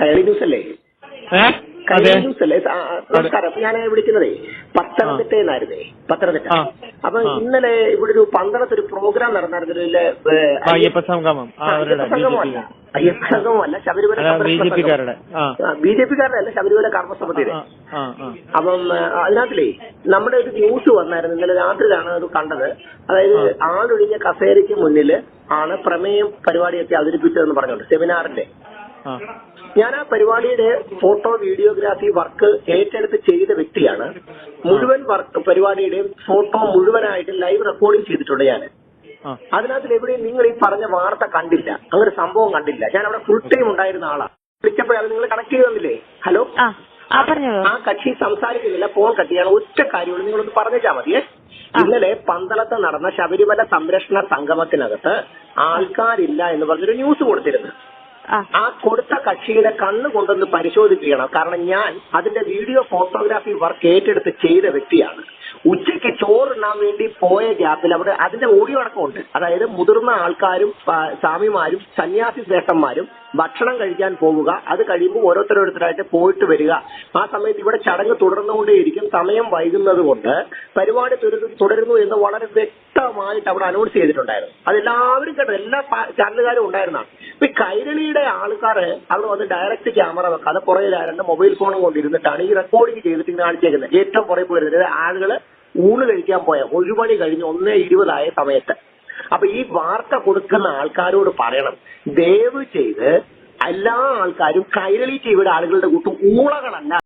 Kairali news അല്ലേ? അതെ. News അല്ലേ? നമസ്കാരം ഞാൻ വിളിക്കുന്നതേ പത്തനംതിട്ട. എന്നായിരുന്നേ പത്തനംതിട്ട. അപ്പൊ ഇന്നലെ ഇവിടെ ഒരു പന്തളത്ത് ഒരു പ്രോഗ്രാം നടന്നായിരുന്നില്ലേ അയ്യപ്പ സംഗമം. ബി അയ്യപ്പ സംഗമമല്ല ശബരിമല അല്ല ബി ജെ പിക്കാരുടെ അല്ല ശബരിമല കർമ്മസമിതിയുടെ അപ്പം അതിനകത്തിലേ നമ്മുടെ ഒരു ന്യൂസ് വന്നായിരുന്നു ഇന്നലെ രാത്രിയിലാണ് അത് കണ്ടത്. അതായത് ആളൊഴിഞ്ഞ കസേരയ്ക്ക് മുന്നിൽ ആണ് പ്രമേയം പരിപാടിയൊക്കെ അവതരിപ്പിച്ചതെന്ന് പറഞ്ഞുകൊണ്ട് സെമിനാറിന്റെ. ഞാൻ ആ പരിപാടിയുടെ ഫോട്ടോ വീഡിയോഗ്രാഫി വർക്ക് ഏറ്റെടുത്ത് ചെയ്ത വ്യക്തിയാണ്. മുഴുവൻ വർക്ക് പരിപാടിയുടെയും ഫോട്ടോ മുഴുവനായിട്ട് ലൈവ് റെക്കോർഡിംഗ് ചെയ്തിട്ടുണ്ട് ഞാൻ. അതിനകത്ത് എവിടെയും നിങ്ങൾ ഈ പറഞ്ഞ വാർത്ത കണ്ടില്ല. അങ്ങനെ സംഭവം കണ്ടില്ല. ഞാൻ അവിടെ ഫുൾ ടൈം ഉണ്ടായിരുന്ന ആളാണ് വിളിച്ചപ്പോഴത് അത് നിങ്ങൾ കണക്ട് ചെയ്ത് തന്നില്ലേ? ഹലോ ആ കക്ഷി സംസാരിക്കുന്നില്ല. ഫോൺ കട്ട് ചെയ്യണം ഒറ്റ കാര്യമുള്ളൂ. നിങ്ങളൊന്ന് പറഞ്ഞേച്ചാ മതിയേ ഇന്നലെ പന്തളത്ത് നടന്ന ശബരിമല സംരക്ഷണ സംഗമത്തിനകത്ത് ആൾക്കാരില്ല എന്ന് പറഞ്ഞൊരു ന്യൂസ് കൊടുത്തിരുന്നു. ആ. കൊടുത്ത കക്ഷിയുടെ കണ്ണ് കൊണ്ടൊന്ന് പരിശോധിപ്പിക്കണം. കാരണം ഞാൻ അതിന്റെ വീഡിയോ ഫോട്ടോഗ്രാഫി വർക്ക് ഏറ്റെടുത്ത് ചെയ്ത വ്യക്തിയാണ്. ഉച്ചയ്ക്ക് ചോറുണ്ണാൻ വേണ്ടി പോയ ഗ്യാപ്പിൽ അവിടെ അതിന്റെ ഓഡിയോ അടക്കമുണ്ട്. അതായത് മുതിർന്ന ആൾക്കാരും സ്വാമിമാരും സന്യാസി ശ്രേഷ്ഠന്മാരും ഭക്ഷണം കഴിക്കാൻ പോവുക. അത് കഴിയുമ്പോൾ ഓരോരുത്തരോരുത്തരായിട്ട് പോയിട്ട് വരിക. ആ സമയത്ത് ഇവിടെ ചടങ്ങ് തുടർന്നുകൊണ്ടേയിരിക്കും. സമയം വൈകുന്നത് കൊണ്ട് പരിപാടി തുടരുന്നു എന്ന് വളരെ വ്യക്തമായിട്ട് അവിടെ അനൗൺസ് ചെയ്തിട്ടുണ്ടായിരുന്നു. അതെല്ലാവരും കേട്ടോ. എല്ലാ ചാനലുകാരും ഉണ്ടായിരുന്നതാണ് ഇപ്പൊ കൈരളിയുടെ ആൾക്കാർ അവിടെ വന്ന് ഡയറക്റ്റ് ക്യാമറ വെക്കാതെ പുറകിൽ രണ്ട് മൊബൈൽ ഫോണും കൊണ്ടിരുന്നിട്ടാണ് ഈ റെക്കോർഡിംഗ് ചെയ്തിട്ട് ഇങ്ങനെ കാണിച്ചേക്കുന്നത്. ഏറ്റവും പുറകെ പോയിരുന്നത് ആളുകൾ ഊണ് കഴിക്കാൻ പോയ ഒരു മണി കഴിഞ്ഞ് ഒന്നേ ഇരുപതായ സമയത്ത്. അപ്പൊ ഈ വാർത്ത കൊടുക്കുന്ന ആൾക്കാരോട് പറയണം. ദയവ് ചെയ്ത് എല്ലാ ആൾക്കാരും കൈരളി ടിവിയുടെ ആളുകളുടെ കൂട്ടും ഊളകളല്ല.